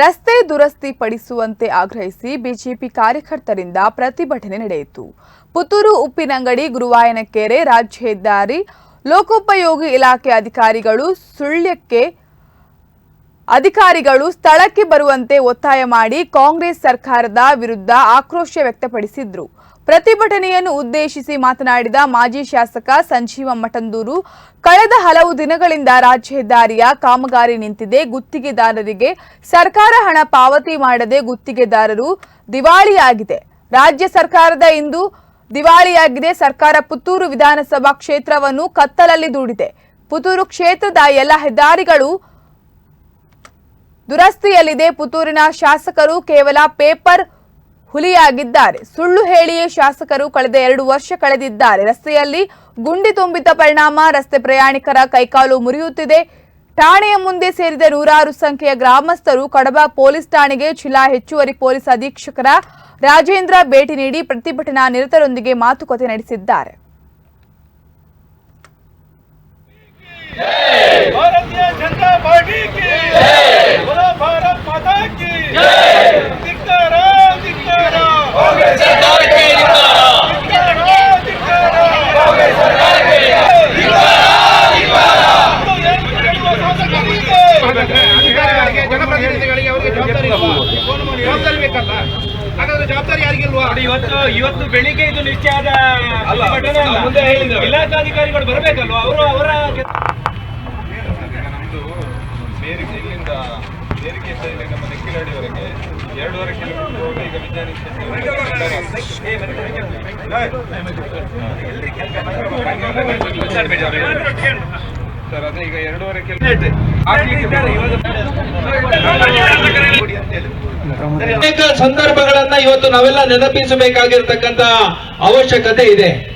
ರಸ್ತೆ ದುರಸ್ತಿ ಪಡಿಸುವಂತೆ ಆಗ್ರಹಿಸಿ ಬಿಜೆಪಿ ಕಾರ್ಯಕರ್ತರಿಂದ ಪ್ರತಿಭಟನೆ ನಡೆಯಿತು. ಪುತ್ತೂರು ಉಪ್ಪಿನಂಗಡಿ, ಗುರುವಾಯನಕೆರೆ ರಾಜ್ಯ ಹೆದ್ದಾರಿ, ಲೋಕೋಪಯೋಗಿ ಇಲಾಖೆ ಅಧಿಕಾರಿಗಳು ಸುಳ್ಯಕ್ಕೆ ಅಧಿಕಾರಿಗಳು ಸ್ಥಳಕ್ಕೆ ಬರುವಂತೆ ಒತ್ತಾಯ ಮಾಡಿ ಕಾಂಗ್ರೆಸ್ ಸರ್ಕಾರದ ವಿರುದ್ಧ ಆಕ್ರೋಶ ವ್ಯಕ್ತಪಡಿಸಿದ್ರು. ಪ್ರತಿಭಟನೆಯನ್ನು ಉದ್ದೇಶಿಸಿ ಮಾತನಾಡಿದ ಮಾಜಿ ಶಾಸಕ ಸಂಜೀವ ಮಠಂದೂರು, ಕಳೆದ ಹಲವು ದಿನಗಳಿಂದ ರಾಜ್ಯ ಹೆದ್ದಾರಿಯ ಕಾಮಗಾರಿ ನಿಂತಿದೆ. ಗುತ್ತಿಗೆದಾರರಿಗೆ ಸರ್ಕಾರ ಹಣ ಪಾವತಿ ಮಾಡದೆ ಗುತ್ತಿಗೆದಾರರು ದಿವಾಳಿಯಾಗಿದೆ. ರಾಜ್ಯ ಸರ್ಕಾರದ ಇಂದು ದಿವಾಳಿಯಾಗಿದೆ. ಸರ್ಕಾರ ಪುತ್ತೂರು ವಿಧಾನಸಭಾ ಕ್ಷೇತ್ರವನ್ನು ಕತ್ತಲಲ್ಲಿ ದೂಡಿದೆ. ಪುತ್ತೂರು ಕ್ಷೇತ್ರದ ಎಲ್ಲ ಹೆದ್ದಾರಿಗಳು ದುರಸ್ತಿಯಲ್ಲಿದೆ. ಪುತ್ತೂರಿನ ಶಾಸಕರು ಕೇವಲ ಪೇಪರ್ ಹುಲಿಯಾಗಿದ್ದಾರೆ. ಸುಳ್ಳು ಹೇಳಿಯೇ ಶಾಸಕರು ಕಳೆದ ಎರಡು ವರ್ಷ ಕಳೆದಿದ್ದಾರೆ. ರಸ್ತೆಯಲ್ಲಿ ಗುಂಡಿ ತುಂಬಿದ ಪರಿಣಾಮ, ರಸ್ತೆ ಪ್ರಯಾಣಿಕರ ಕೈಕಾಲು ಮುರಿಯುತ್ತಿದೆ. ಠಾಣೆಯ ಮುಂದೆ ಸೇರಿದ ನೂರಾರು ಸಂಖ್ಯೆಯ ಗ್ರಾಮಸ್ಥರು ಕಡಬ ಪೊಲೀಸ್ ಠಾಣೆಗೆ ಜಿಲ್ಲಾ ಹೆಚ್ಚುವರಿ ಪೊಲೀಸ್ ಅಧೀಕ್ಷಕರ ರಾಜೇಂದ್ರ ಭೇಟಿ ನೀಡಿ ಪ್ರತಿಭಟನಾ ನಿರತರೊಂದಿಗೆ ಮಾತುಕತೆ ನಡೆಸಿದ್ದಾರೆ. ಭಾರತೀಯ ಜನತಾ ಪಾರ್ಟಿ ಜನಪ್ರತಿನಿಧಿಗಳಿಗೆ ಅವರಿಗೆ ಜವಾಬ್ದಾರಿ ಇಲ್ವಾ? ಜವಾಬ್ದಾರಿ ಬೇಕಲ್ಲ? ಹಾಗಾದ್ರೆ ಜವಾಬ್ದಾರಿ ಯಾರಿಗಿಲ್ವಾ ಇವತ್ತು ಇವತ್ತು ಬೆಳಿಗ್ಗೆ ಇದು ನಿಶ್ಚಯ. ಇಲಾಖಾಧಿಕಾರಿಗಳು ಬರಬೇಕಲ್ವಾ? ಅವರು ಅವರ ಬೇರಿಕೆಯಿಂದ ನಮ್ಮ ಎರಡೂವರೆ ಕಿಲೋಮೀಟರ್ ಹೋಗಿ ಈಗ ವಿಜ್ಞಾನ ಸರ್ ಅದೇ ಈಗ ಎರಡೂವರೆ ಕಿಲೋಮೀಟರ್ ಅನೇಕ ಸಂದರ್ಭಗಳನ್ನ ಇವತ್ತು ನಾವೆಲ್ಲ ನೆನಪಿಸಬೇಕಾಗಿರ್ತಕ್ಕಂತ ಅವಶ್ಯಕತೆ ಇದೆ.